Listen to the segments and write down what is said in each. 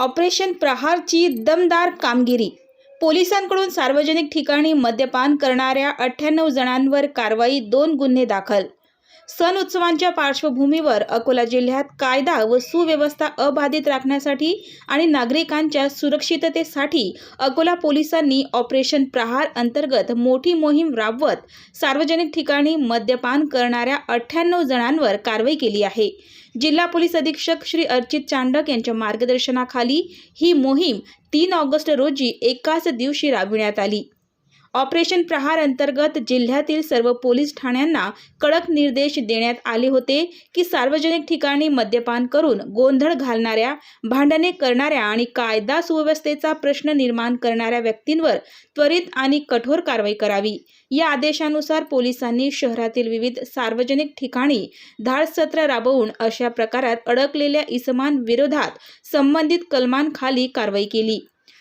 Operation प्रहारची दमदार कामगिरी. पोलिसांकडून सार्वजनिक ठिकाणी मद्यपान करणाऱ्या अठ्ठ्याण्णव जणांवर कारवाई दोन गुन्हे दाखल सण उत्सवांच्या पार्श्वभूमीवर अकोला जिल्ह्यात कायदा व सुव्यवस्था अबाधित राखण्यासाठी आणि नागरिकांच्या सुरक्षिततेसाठी अकोला पोलिसांनी ऑपरेशन प्रहार अंतर्गत मोठी मोहीम राबवत सार्वजनिक ठिकाणी मद्यपान करणाऱ्या अठ्ठ्याण्णव जणांवर कारवाई केली आहे. जिल्हा पोलीस अधीक्षक श्री अर्चित चांडक यांच्या मार्गदर्शनाखाली ही मोहीम तीन ऑगस्ट रोजी एकाच दिवशी राबविण्यात आली. ऑपरेशन प्रहार अंतर्गत जिल्ह्यातील सर्व पोलीस ठाण्यांना कडक निर्देश देण्यात आले होते की सार्वजनिक ठिकाणी मद्यपान करून गोंधळ घालणाऱ्या भांडणे करणाऱ्या आणि कायदा सुव्यवस्थेचा प्रश्न निर्माण करणाऱ्या व्यक्तींवर त्वरित आणि कठोर कारवाई करावी. या आदेशानुसार पोलिसांनी शहरातील विविध सार्वजनिक ठिकाणी धाडसत्र राबवून अशा प्रकारात अडकलेल्या इसमान विरोधात संबंधित कलमांखाली कारवाई केली.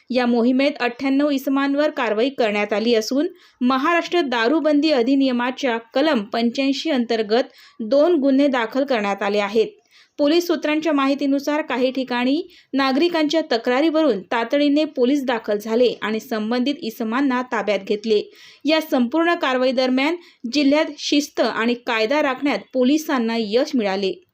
या मोहिमेत अठ्ठ्याण्णव इसमांवर कारवाई करण्यात आली असून महाराष्ट्र दारूबंदी अधिनियमाच्या कलम पंच्याऐंशी अंतर्गत दोन गुन्हे दाखल करण्यात आले आहेत. पोलीस सूत्रांच्या माहितीनुसार काही ठिकाणी नागरिकांच्या तक्रारीवरून तातडीने पोलीस दाखल झाले आणि संबंधित इसमांना ताब्यात घेतले. या संपूर्ण कारवाई दरम्यान जिल्ह्यात शिस्त आणि कायदा राखण्यात पोलिसांना यश मिळाले.